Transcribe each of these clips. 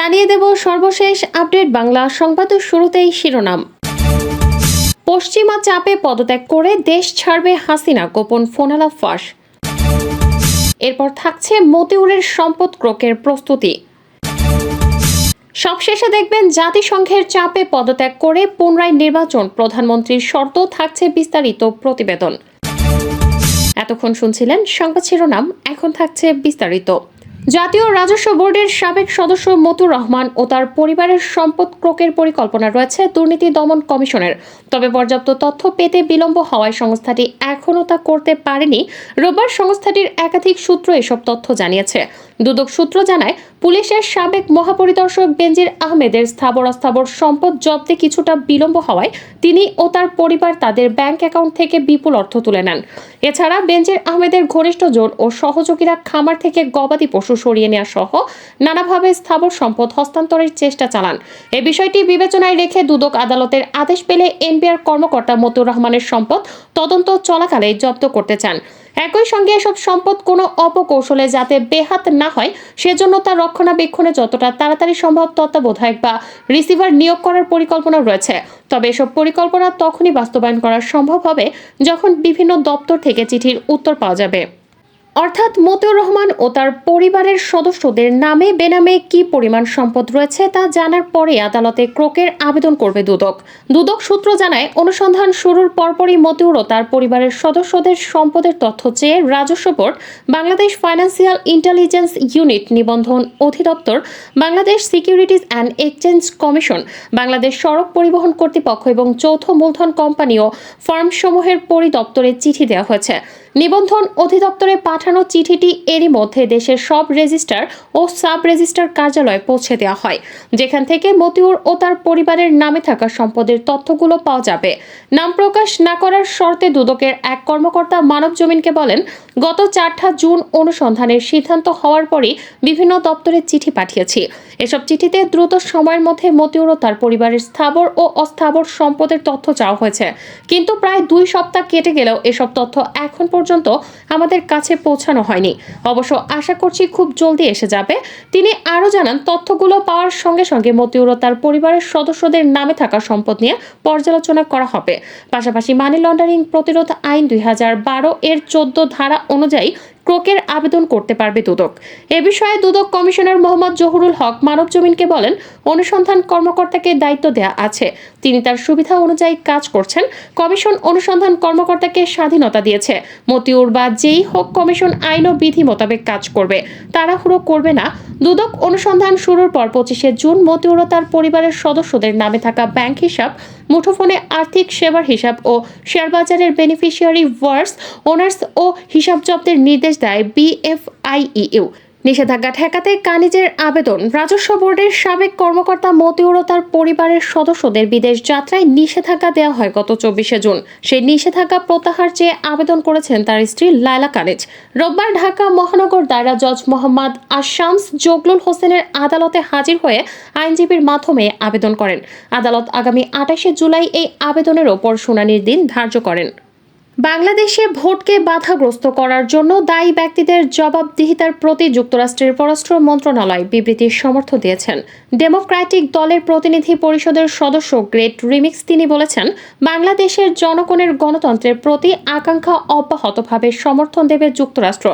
জানিয়ে দেব সর্বশেষ আপডেট বাংলা সংবাদ শুরুতেই শিরোনাম। পশ্চিমা চাপে পদত্যাগ করে দেশ ছাড়বে হাসিনা, গোপন ফোনালা ফাঁস। এরপর থাকছে মতিউরের সম্পদ ক্রোকের প্রস্তুতি। সবশেষে দেখবেন জাতিসংঘের চাপে পদত্যাগ করে পুনরায় নির্বাচন, প্রধানমন্ত্রীর শর্ত থাকছে বিস্তারিত প্রতিবেদন। এতক্ষণ শুনছিলেন সংবাদ শিরোনাম, এখন থাকছে বিস্তারিত। জাতীয় রাজস্ব বোর্ডের সাবেক সদস্য মতুর রহমান ও তার পরিবারের সম্পদ ক্রোকের পরিকল্পনা রয়েছে দুর্নীতি দমন কমিশনের। তবে পর্যাপ্ত তথ্য পেতে বিলম্ব হওয়ায় সংস্থাটি এখনও তা করতে পারেনি। রোববার সংস্থাটির একাধিক সূত্র এসব তথ্য জানিয়েছে। দুদক সূত্র জানায় পুলিশের সাবেক মহাপরিদর্শক বেনজির আহমেদের স্থাবর অস্থাবর সম্পদ জব্দে কিছুটা বিলম্ব হওয়ায় তিনি ও তার পরিবার তাদের ব্যাংক অ্যাকাউন্ট থেকে বিপুল অর্থ তুলে নেন। এছাড়া বেনজির আহমেদের ঘনিষ্ঠ ঘনিষ্ঠজন ও সহযোগীরা খামার থেকে গবাদি পশু সরিয়ে নেওয়া সহ নানাভাবে স্থাবর সম্পদ হস্তান্তরের চেষ্টা চালান। এ বিষয়টি বিবেচনায় রেখে দুদক আদালতের আদেশ পেলে এনবিআর কর্মকর্তা মতুর রহমানের সম্পদ তদন্ত চলাকালে জব্দ করতে চান। একই সঙ্গে এসব সম্পদ কোনো অপকৌশলে যাতে বেহাত না হয়, সেজন্য তার রক্ষণাবেক্ষণে যতটা তাড়াতাড়ি সম্ভব তত্ত্বাবধায়ক বা রিসিভার নিয়োগ করার পরিকল্পনা রয়েছে। তবে এসব পরিকল্পনা তখনই বাস্তবায়ন করা সম্ভব হবে যখন বিভিন্ন দপ্তর থেকে চিঠির উত্তর পাওয়া যাবে। অর্থাৎ মতিউর রহমান ও তার পরিবারের সদস্যদের নামে, বেনামে কি পরিমাণ সম্পদ রয়েছে তা জানার পরে আদালতে ক্রোকের আবেদন করবে দুদক। দুদক সূত্র জানায়, অনুসন্ধান শুরুর পরপরই মতিউর ও তার পরিবারের সদস্যদের সম্পদের তথ্য চেয়ে রাজস্ব board, Bangladesh financial intelligence unit নিবন্ধন অধিদপ্তর, Bangladesh securities and exchange commission, Bangladesh সড়ক পরিবহন কর্তৃপক্ষ এবং যৌথ মূলধন কোম্পানি ও ফার্মসমূহের পরিদপ্তরে চিঠি দেওয়া হয়েছে। নিবন্ধন অধিদপ্তরে পাঠানো চিঠিটি এরই মধ্যে দেশের সব রেজিস্টার ও সাব রেজিস্টার কার্যালয়ে পৌঁছে দেওয়া হয়, যেখান থেকে মতিউর ও তার পরিবারের নামে থাকা সম্পদের তথ্যগুলো পাওয়া যাবে। নাম প্রকাশ না করার শর্তে দুদকের এক কর্মকর্তা মানব জমিনকে বলেন, গত চারটা জুন অনুসন্ধানের সিদ্ধান্ত হওয়ার পরই বিভিন্ন দপ্তরে চিঠি পাঠিয়েছি। এসব চিঠিতে দ্রুত সময়ের মধ্যে মতিউর ও তার পরিবারের স্থাবর ও অস্থাবর সম্পদের তথ্য চাওয়া হয়েছে। কিন্তু প্রায় দুই সপ্তাহ কেটে গেলেও এসব তথ্য এখন পর্যন্ত আমাদের কাছে পৌঁছানো হয়নি। অবশ্য আশা করছি খুব জলদি এসে যাবে। তিনি আরও জানান, তথ্যগুলো পাওয়ার সঙ্গে সঙ্গে মতিউর তার পরিবারের সদস্যদের নামে থাকা সম্পদ নিয়ে পর্যালোচনা করা হবে। পাশাপাশি মানি লন্ডারিং প্রতিরোধ আইন দুই হাজার বারো এর চোদ্দ ধারা অনুযায়ী ক্রোকের আবেদন করতে পারবে দুদক। এ বিষয়ে দুদক কমিশনার মোহাম্মদ জহুরুল হক মানব জমিনকে বলেন, অনুসন্ধান কর্মকর্তাকে দায়িত্ব দেয়া আছে। তিনি তার সুবিধা অনুযায়ী কাজ করছেন। কমিশন অনুসন্ধান কর্মকর্তাকে স্বাধীনতা দিয়েছে। মতিউর বা যেই হোক কমিশন আইন ও বিধি মোতাবেক কাজ করবে। তাড়াহুড়ো করবে না। দুদক অনুসন্ধান শুরুর পর পঁচিশে জুন মতিউর তার পরিবারের সদস্যদের নামে থাকা ব্যাংক হিসাব, মুঠোফোনে আর্থিক সেবার হিসাব ও শেয়ারবাজারের বেনিফিশিয়ারি ওয়ার্স, ওনার্স ও হিসাব জব্দের নির্দেশ দেয় বিএফআইইউ। নিষেধাজ্ঞা ঠেকাতে কানিজের আবেদন। রাজস্ব বোর্ডের সাবেক কর্মকর্তা মতিউর তার পরিবারের সদস্যদের বিদেশ যাত্রায় নিষেধাজ্ঞা দেওয়া হয় গত চব্বিশে জুন। সেই নিষেধাজ্ঞা প্রত্যাহার চেয়ে আবেদন করেছেন তার স্ত্রী লায়লা কানিজ। রোববার ঢাকা মহানগর দায়রা জজ মোহাম্মদ আশামস জগলুল হোসেনের আদালতে হাজির হয়ে আইনজীবীর মাধ্যমে আবেদন করেন। আদালত আগামী আঠাশে জুলাই এই আবেদনের ওপর শুনানির দিন ধার্য করেন। বাংলাদেশে ভোটকে বাধাগ্রস্ত করার জন্য দায়ী ব্যক্তিদের জবাবদিহিতার প্রতি যুক্তরাষ্ট্রের পররাষ্ট্র মন্ত্রণালয় বিবৃতির সমর্থন দিয়েছেন। ডেমোক্র্যাটিক দলের প্রতিনিধি পরিষদের সদস্য গ্রেট রিমিক্স তিনি বলেছেন, বাংলাদেশের জনগণের গণতন্ত্রের প্রতি আকাঙ্ক্ষা অব্যাহতভাবে সমর্থন দেবে যুক্তরাষ্ট্র।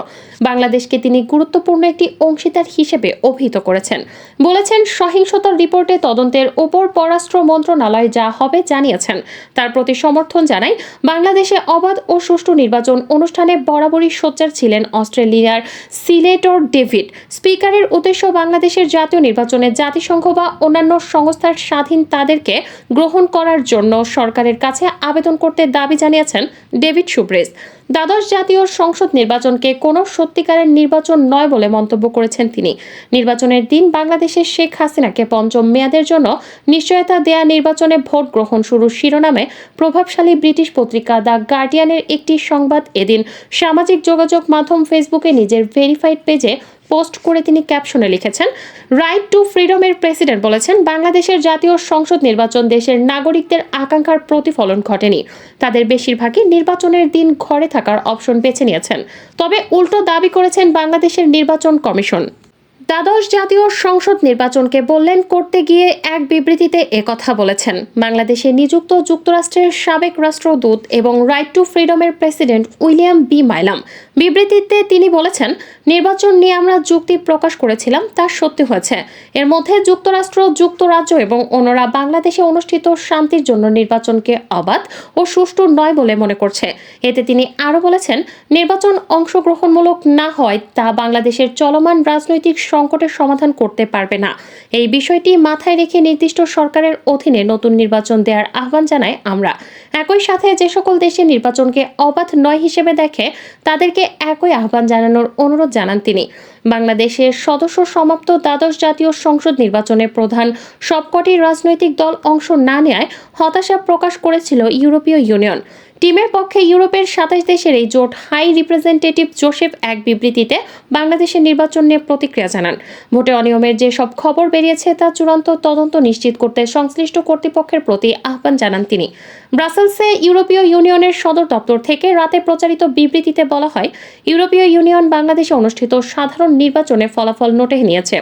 বাংলাদেশকে তিনি গুরুত্বপূর্ণ একটি অংশীদার হিসেবে অভিহিত করেছেন। বলেছেন, সহিংসতার রিপোর্টে তদন্তের ওপর পররাষ্ট্র মন্ত্রণালয় যা হবে জানিয়েছেন। তার প্রতি সমর্থন জানাই বাংলাদেশে অবাধ ও সুষ্ঠু নির্বাচন অনুষ্ঠানে বরাবরই সোচ্চার ছিলেন অস্ট্রেলিয়ার সিলেটর ডেভিড। স্পিকারের উদ্দেশ্য বাংলাদেশের জাতীয় নির্বাচনে জাতিসংঘ বা অন্যান্য সংস্থার স্বাধীন তাদেরকে গ্রহণ করার জন্য সরকারের কাছে আবেদন করতে দাবি জানিয়েছেন ডেভিড সুব্রেস। দ্বাদশ জাতীয় সংসদ নির্বাচনকে কোনো সত্যিকারের নির্বাচন নয় বলে মন্তব্য করেছেন তিনি। নির্বাচনের দিন বাংলাদেশের শেখ হাসিনাকে পঞ্চম মেয়াদের জন্য নিশ্চয়তা দেয়া নির্বাচনে ভোট গ্রহণ শুরুর শিরোনামে প্রভাবশালী ব্রিটিশ পত্রিকা দ্য গার্ডিয়ানের একটি সংবাদ এদিন সামাজিক যোগাযোগ মাধ্যম ফেসবুকে নিজের ভেরিফাইড পেজে পোস্ট করে তিনি ক্যাপশনে লিখেছেন রাইট টু ফ্রিডমের প্রেসিডেন্ট বলেছেন, বাংলাদেশের জাতীয় সংসদ নির্বাচন দেশের নাগরিকদের আকাঙ্ক্ষার প্রতিফলন ঘটেনি। তাদের বেশিরভাগই নির্বাচনের দিন ঘরে থাকার অপশন বেছে নিয়েছেন। তবে উল্টো দাবি করেছেন বাংলাদেশের নির্বাচন কমিশন। দ্বাদশ জাতীয় সংসদ নির্বাচনকে বললেন, করতে গিয়ে এক বিবৃতিতে একথা বলেছেন। বাংলাদেশে নিযুক্ত যুক্তরাষ্ট্রের সাবেক রাষ্ট্রদূত এবং রাইট টু ফ্রিডমের প্রেসিডেন্ট উইলিয়াম বি. মাইলাম। বিবৃতিতে তিনি বলেছেন, নির্বাচন নিয়ে আমরা যুক্তি প্রকাশ করেছিলাম, তা সত্যি হয়েছে। এর মধ্যে যুক্তরাষ্ট্র, যুক্তরাজ্য এবং অন্যরা বাংলাদেশে অনুষ্ঠিত শান্তির জন্য নির্বাচনকে অবাধ ও সুষ্ঠু নয় বলে মনে করছে। এতে তিনি আরও বলেছেন, নির্বাচন অংশগ্রহণমূলক না হয়, তা বাংলাদেশের চলমান রাজনৈতিক সংকটের সমাধান করতে পারবে না। এই বিষয়টি মাথায় রেখে নির্দিষ্ট সরকারের অধীনে নতুন নির্বাচন দেওয়ার আহ্বান জানাই আমরা। একই সাথে যে সকল দেশে নির্বাচনকে অবাধ নয় হিসেবে দেখে, তাদেরকে একই আহ্বান জানানোর অনুরোধ জানান তিনি। বাংলাদেশের সদস্য সমাপ্ত দ্বাদশ জাতীয় সংসদ নির্বাচনে প্রধান সবকটি রাজনৈতিক দল অংশ না নেয় হতাশা প্রকাশ করেছিল ইউরোপীয় ইউনিয়ন। টিমের পক্ষে ইউরোপের সাতাশ দেশের এই জোট হাই রিপ্রেজেন্টেটিভ জোসেফ এক বিবৃতিতে বাংলাদেশের নির্বাচন নিয়ে প্রতিক্রিয়া জানান। ভোটে অনিয়মের যে সব খবর বেরিয়েছে তা চূড়ান্ত তদন্ত নিশ্চিত করতে সংশ্লিষ্ট কর্তৃপক্ষের প্রতি আহ্বান জানান তিনি। ব্রাসেলসে ইউরোপীয় ইউনিয়নের সদর দপ্তর থেকে রাতে প্রচারিত বিবৃতিতে বলা হয়, ইউরোপীয় ইউনিয়ন বাংলাদেশে অনুষ্ঠিত সাধারণ নির্বাচনে ফলাফল নোটে নিয়েছে।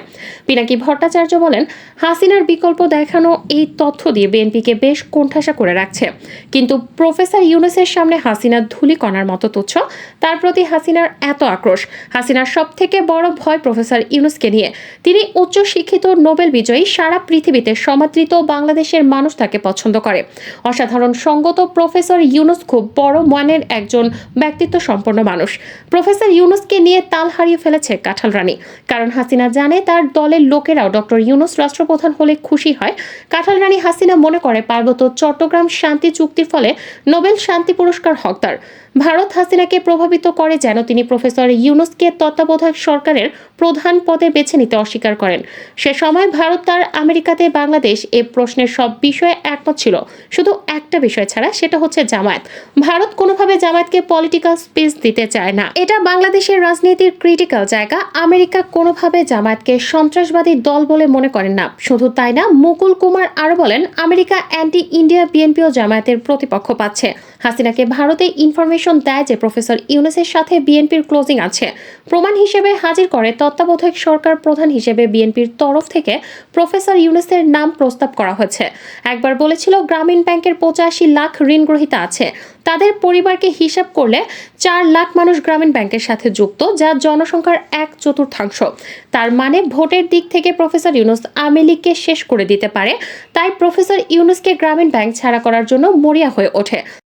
পিনাকি ভট্টাচার্য বলেন, হাসিনার বিকল্প দেখানো এই তথ্য দিয়ে বিএনপিকে বেশ কোণঠাসা করে রাখছে। কিন্তু প্রফেসর ইউনুসের সামনে হাসিনা ধুলি কণার মতো তুচ্ছ, তার প্রতি হাসিনার এত আক্রোশ। হাসিনার সব থেকে বড় ভয় প্রফেসর ইউনুসকে নিয়ে। তিনি উচ্চ শিক্ষিত নোবেল বিজয়ী সারা পৃথিবীতে সমাদৃত বাংলাদেশের মানুষ তাকে পছন্দ করে। অসাধারণ সঙ্গত প্রফেসর ইউনুস খুব বড় মানের একজন ব্যক্তিত্ব সম্পন্ন মানুষ। প্রফেসর ইউনুসকে নিয়ে তাল হারিয়ে ফেলেছে কাঁঠাল রানী। কারণ হাসিনা জানে তার দলের লোকেরাও ডক্টর ইউনুস রাষ্ট্রপ্রধান হলে খুশি হয়। কাঁঠাল রানী হাসিনা মনে করে পার্বত্য চট্টগ্রাম শান্তি চুক্তির ফলে নোবেল শান্তি পুরস্কার হকদার। ভারত হাসিনাকে প্রভাবিত করে যেন তিনি প্রফেসর ইউনুসকে তত্ত্বাবধায়ক সরকারের প্রধান পদে বেছে নিতে অস্বীকার করেন। সে সময় ভারত তার আমেরিকাতে বাংলাদেশ এ প্রশ্নের সব বিষয়ে একমত ছিল। শুধু একটা বিষয় ছাড়া সেটা হচ্ছে জামায়াত। ভারত কোনোভাবে জামায়াতকে পলিটিক্যাল স্পেস দিতে চায় না। এটা বাংলাদেশের রাজনীতির ক্রিটিক্যাল জায়গা। আমেরিকা কোনোভাবে জামায়াতকে সন্ত্রাসবাদী দল বলে মনে করেন না। শুধু তাই না, মুকুল কুমার আরও বলেন, আমেরিকা অ্যান্টি ইন্ডিয়া বিএনপিও জামায়াতের প্রতিপক্ষ পাচ্ছে। হাসিনাকে ভারতে ইনফরমেশন দেয় যে প্রফেসর ইউনুসের সাথে বিএনপির ক্লোজিং আছে। প্রমাণ হিসেবে হাজির করে তত্ত্বাবধায়ক সরকার প্রধান হিসেবে বিএনপির তরফ থেকে প্রফেসর ইউনুসের নাম প্রস্তাব করা হয়েছে। একবার বলেছিল, গ্রামীণ ব্যাংকের পঁচাশি লাখ ঋণ গ্রহীতা আছে। তাদের পরিবারকে হিসাব করলে চার লাখ মানুষ গ্রামীণ ব্যাংকের সাথে যুক্ত, যা জনসংখ্যার এক চতুর্থাংশ। তার মানে ভোটের দিক থেকে প্রফেসর ইউনুস আওয়ামী লীগকে শেষ করে দিতে পারে। তাই প্রফেসর ইউনুসকে গ্রামীণ ব্যাংক ছাড়া করার জন্য মরিয়া হয়ে ওঠে।